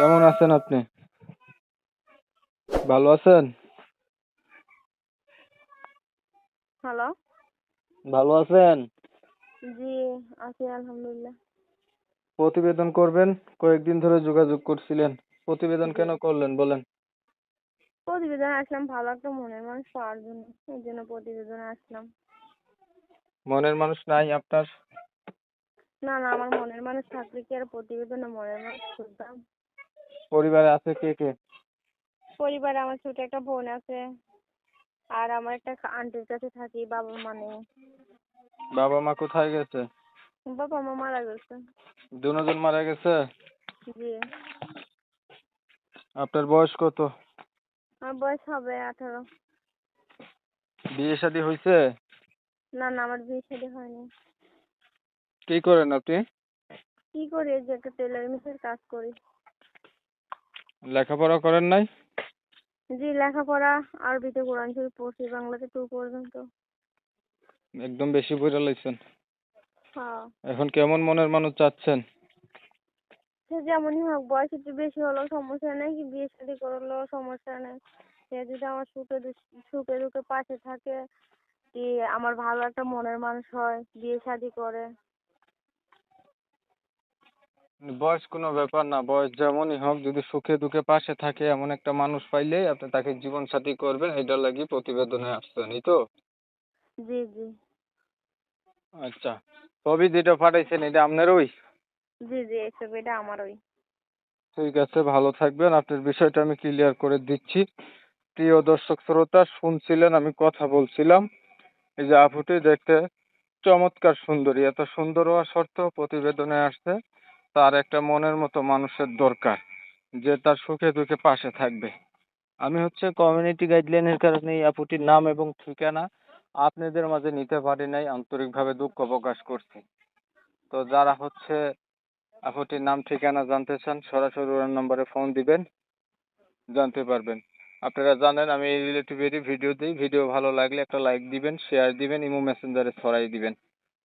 কেমন আছেন আপনি? ভালো আছেন? হ্যালো। ভালো আছেন? জি আছি আলহামদুলিল্লাহ। প্রতিবেদন করবেন? কয়েকদিন ধরে যোগাযোগ করছিলেন। প্রতিবেদন কেন করলেন বলেন? প্রতিবেদন আসলাম ভালো একটা মনের মানুষ পাওয়ার জন্য। এই জন্য প্রতিবেদনে আসলাম। মনের মানুষ নাই আপনার? না না আমার মনের মানুষ থাকলে কি আর প্রতিবেদনে মনের মানুষ খুঁজতাম? পরিবারে আছে কে কে? পরিবারে আমার ছোট একটা বোন আছে আর আমার একটা আন্টির কাছে থাকি বাবা মা নেই। বাবা মা কোথায় গেছে? বাবা মা মারা গেছে। দুজন মারা গেছে? জি। আপনার বয়স কত? আমার বয়স হবে আঠারো। বিয়ে শাদী হয়েছে না না আমার বিয়ে শাদী হয়নি। কি করেন আপনি? কি করি যে একটা টেলার মেশিনের কাজ করি। লেখাপড়া করেন নাই? জি লেখাপড়া আরবিতে কোরআন শরীফ পড়ছি বাংলাতে টু পর্যন্ত। একদম বেশি পড়ে লাইছেন? হ্যাঁ। এখন কেমন মনের মানুষ চাচ্ছেন? সে যেমনই হোক বয়স একটু বেশি হলেও সমস্যা নেই কি বিয়ে শাদী করলেও সমস্যা নেই। সে যদি আমার সুখে দুঃখ- সুখে দুঃখে পাশে থাকে কি আমার ভালো একটা মনের মানুষ হয় বিয়ে শাদী করে। বয়স কোনো ব্যাপার না বয়স যেমনই হোক যদি সুখে দুঃখে পাশে থাকে এমন একটা মানুষ পাইলেই আপনি তাকে জীবন সাথী করবেন এটার লাগি প্রতিবেদনে আসছেন এই তো? জি জি। আচ্ছা ছবি যেটা পাঠাইছেন এটা আপনারই? জি জি এই ছবিটা আমারই। ঠিক আছে ভালো থাকবেন আপনার বিষয়টা আমি ক্লিয়ার করে দিচ্ছি। প্রিয় দর্শক শ্রোতা শুনছিলেন আমি কথা বলছিলাম এই যে আপুটি দেখতে চমৎকার সুন্দরী এত সুন্দর হওয়া সত্ত্বেও প্রতিবেদনে আসছে। তার একটা মনের মতো মানুষের দরকার, যে তার সুখে দুঃখে পাশে থাকবে। আমি হচ্ছে কমিউনিটি গাইডলাইনের কারণে এই আপুটির নাম এবং ঠিকানা আপনাদের মাঝে নিতে পারি নাই, আন্তরিকভাবে দুঃখ প্রকাশ করছি। তো যারা হচ্ছে আপুটির নাম, ঠিকানা জানতে চান, সরাসরি ওনার নম্বরে ফোন দিবেন, জানতে পারবেন। আপনারা জানেন, আমি এই রিলেটিভেরই ভিডিও দিই। ভিডিও ভালো লাগলে একটা লাইক দিবেন শেয়ার দিবেন, ইমো মেসেঞ্জারে ছড়াই দিবেন।